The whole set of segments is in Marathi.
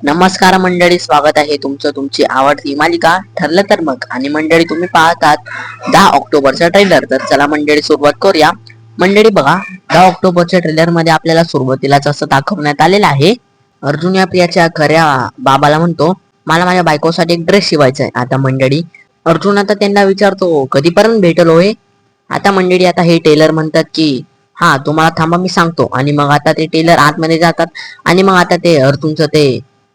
नमस्कार मंडळी स्वागत आहे तुमचं तुमची आवडती मालिका ठरलं तर मग. आणि मंडळी तुम्ही पाहतात दहा ऑक्टोबरचा ट्रेलर तर चला मंडळी सुरुवात करूया. मंडळी बघा दहा ऑक्टोबरच्या ट्रेलरमध्ये आपल्याला सुरुवातीलाच असं दाखवण्यात आलेलं आहे. अर्जुन या प्रियाच्या खऱ्या बाबाला म्हणतो मला माझ्या बायकोसाठी एक ड्रेस शिवायचा आहे. आता मंडळी अर्जुन आता त्यांना विचारतो कधीपर्यंत भेटलो हो होय आता मंडळी आता हे टेलर म्हणतात की हा तुम्हाला थांबा मी सांगतो. आणि मग आता ते टेलर आतमध्ये जातात. आणि मग आता ते अर्जुनचं ते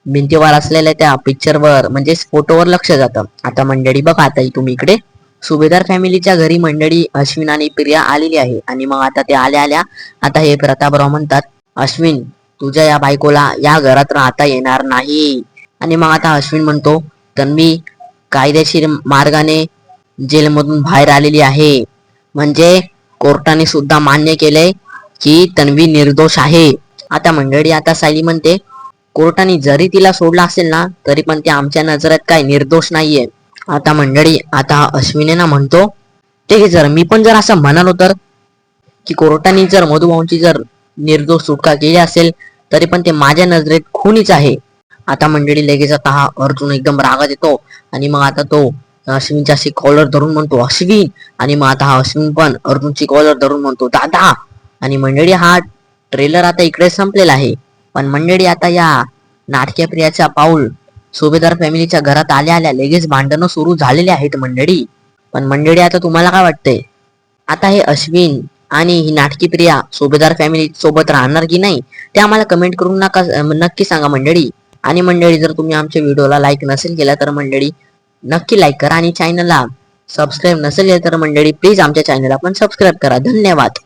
भिंतीवर असलेल्या त्या पिक्चरवर म्हणजेच फोटोवर लक्ष जातं. आता मंडळी बघा आता तुम्ही इकडे. सुभेदार फॅमिलीच्या घरी मंडळी अश्विन आणि प्रिया आलेली आहे. आणि मग आता ते आल्या आल्या आता हे प्रतापराव म्हणतात अश्विन तुझ्या या बायकोला या घरात राहता येणार नाही. आणि मग आता अश्विन म्हणतो तन्वी कायदेशीर मार्गाने जेलमधून बाहेर आलेली आहे. म्हणजे कोर्टाने सुद्धा मान्य केलंय की तन्वी निर्दोष आहे. आता मंडळी आता सायली म्हणते कोर्टाने जरी तिला सोडला असेल ना तरी पण ती आमच्या नजरात काय निर्दोष नाहीये. आता मंडळी आता अश्विने ना म्हणतो ठीक आहे जर मी पण जर असं म्हणालो तर की कोर्टाने जर मधुभाऊंची जर निर्दोष सुटका केली असेल तरी पण ते माझ्या नजरेत खुनीच आहे. आता मंडळी लगेच आता हा अर्जुन एकदम रागात येतो आणि मग आता तो अश्विनच्या अशी कॉलर धरून म्हणतो अश्विन! आणि मग आता हा अश्विन पण अर्जुनची कॉलर धरून म्हणतो दादा! आणि मंडळी हा ट्रेलर आता इकडे संपलेला आहे. पण मंडळी आता या नाटकीय प्रियाचा पाऊल सुभेदार फॅमिलीच्या घरात आल्या आल्या लगेच भांडणं सुरू झालेली आहेत मंडळी. पण मंडळी आता तुम्हाला काय वाटतंय? आता हे अश्विन आणि ही नाटकी प्रिया सुभेदार फॅमिली सोबत राहणार की नाही ते आम्हाला कमेंट करून नका नक्की सांगा मंडळी. आणि मंडळी जर तुम्ही आमच्या व्हिडिओला लाईक नसेल केला तर मंडळी नक्की लाईक करा. आणि चॅनलला सबस्क्राईब नसेल केलं तर मंडळी प्लीज आमच्या चॅनलला पण सबस्क्राईब करा. धन्यवाद.